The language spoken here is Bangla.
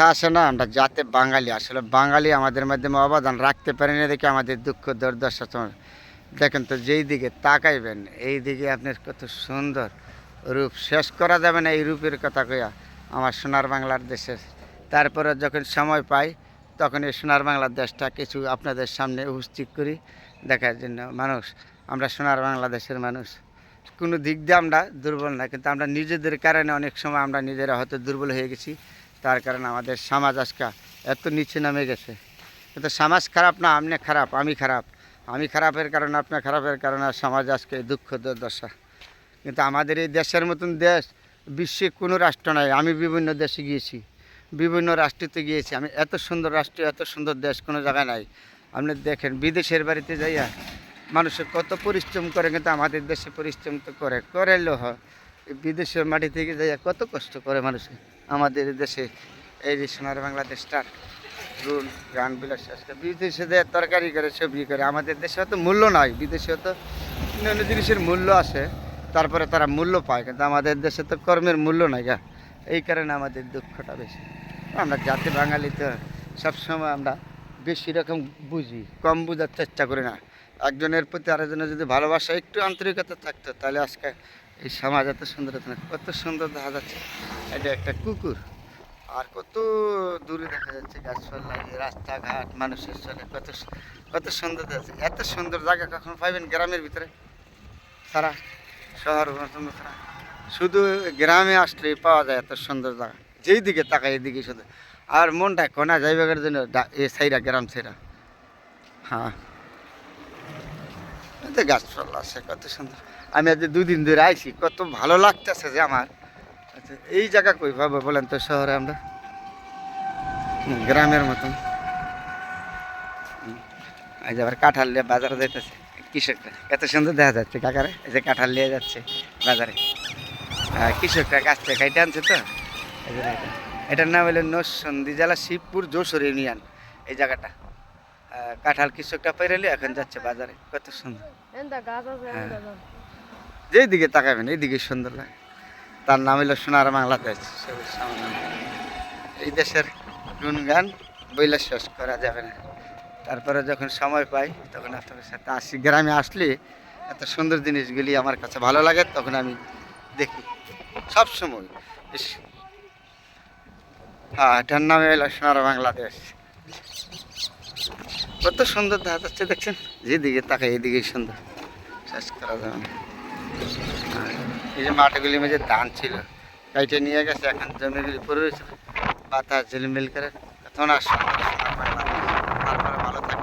কথা আসে না, আমরা যাতে বাঙালি, আসলে বাঙালি আমাদের মাধ্যমে অবদান রাখতে পারেনি দেখে আমাদের দুঃখ, দুর্দশা দেখেন তো যেই দিকে তাকাইবেন, এই দিকে আপনার কত সুন্দর রূপ। শেষ করা যাবে না এই রূপের কথা কইয়া আমার সোনার বাংলার দেশের তারপরে যখন সময় পাই, তখন এই সোনার বাংলার দেশটা কিছু আপনাদের সামনে উপস্থিত করি। দেখার জন্য মানুষ, আমরা সোনার বাংলাদেশের মানুষ। কোনো দিক দিয়ে আমরা দুর্বল না, কিন্তু আমরা নিজেদের কারণে অনেক সময় আমরা নিজেরা হয়তো দুর্বল হয়ে গেছি। তার কারণে আমাদের সমাজ আজকে এত নিচে নামে গেছে। কিন্তু সমাজ খারাপ না, আপনি খারাপ, আমি খারাপ। আমি খারাপের কারণে আপনার খারাপের কারণে সমাজ আজকে দুঃখ দুর্দশা। কিন্তু আমাদের এই দেশের মতন দেশ, বিশ্বে কোনো রাষ্ট্র নাই। আমি বিভিন্ন দেশে গিয়েছি, বিভিন্ন রাষ্ট্রতে গিয়েছি। আমি এত সুন্দর রাষ্ট্র, এত সুন্দর দেশ কোনো জায়গায় নাই। আপনি দেখেন, বিদেশের বাড়িতে যাইয়া মানুষের কত পরিশ্রম করে, কিন্তু আমাদের দেশে পরিশ্রম তো করে। করেলেও হয় এই বিদেশের মাটি থেকে যাইয়া কত কষ্ট করে মানুষ আমাদের দেশে এই যে সোনার বাংলাদেশটার রুল গান বিলাস বিদেশে দেয় তরকারি করে, সবজি করে, আমাদের দেশে হয়তো মূল্য নয় বিদেশে তো অন্যান্য জিনিসের মূল্য আছে, তারপরে তারা মূল্য পায়, কিন্তু আমাদের দেশে তো কর্মের মূল্য নাই গা। এই কারণে আমাদের দুঃখটা বেশি। আমরা জাতি বাঙালি তো সবসময় আমরা বেশি রকম বুঝি, কম বোঝার চেষ্টা করি না। একজনের প্রতি আরেকজনের যদি ভালোবাসা একটু আন্তরিকতা থাকতো, তাহলে আজকে এই সমাজ এত সুন্দর কত সুন্দর দেখা যাচ্ছে। এটা একটা কুকুর। আর কত দূরে দেখা যাচ্ছে গাছপালা এই রাস্তাঘাট, মানুষের চলে, কত কত সুন্দর যাচ্ছে। এত সুন্দর জায়গা কখন পাইবেন গ্রামের ভিতরে? সারা শহর ছাড়া শুধু গ্রামে আসলেই পাওয়া যায় এত সুন্দর জায়গা। যেই দিকে তাকায় এদিকে শুধু। আর মনটা কোনা যাইবার জন্য? এ সাইরা, গ্রাম সাইরা। হ্যাঁ। গাছপালা আছে, কত সুন্দর। আমি আজ দুদিন ধরে আইছি কত ভালো লাগতেছে যে আমার। আচ্ছা এই জায়গা কই? পাবো বলেন তো শহরে আমরা। গ্রামের মতন। এই যে আবার কাঁঠাল নিয়ে বাজারে যাইতেছে। কৃষকরা এত সুন্দর দেখা যাচ্ছে কাকারে। এই যে কাঁঠাল নিয়ে যাচ্ছে বাজারে। কৃষকরা গাছ থেকে কাইটে আনছে তো। এটার নাম হলো নসন্দি জেলা শিবপুর যশোর ইউনিয়ন। এই জায়গাটা। কাঁঠাল কৃষকটা পেরেলে এখন যাচ্ছে বাজারে। কত সুন্দর। হ্যাঁ। যেই দিকে তাকাবেন, এইদিকে সুন্দর লাগে। তার নাম হলো সোনার বাংলাদেশ। এই দেশের গুণগান বইলে শেষ করা যাবে না। তারপরে যখন সময় পাই, তখন আপনাদের সাথে আসি। গ্রামে আসলে এত সুন্দর জিনিসগুলি আমার কাছে ভালো লাগে, তখন আমি দেখি। সব সময়। হ্যাঁ এটার নামে হলো সোনার বাংলাদেশ। কত সুন্দর দেখা যাচ্ছে দেখছেন? যেদিকে তাকাই এদিকেই সুন্দর। শেষ করা যাবে না। এই যে মাঠগুলি মাঝে ধান ছিল কাইটে নিয়ে গেছে, এখন জমিগুলি পড়ে রয়েছে। পাতা ঝিলমিল করে তখন আসলে ভালো থাকে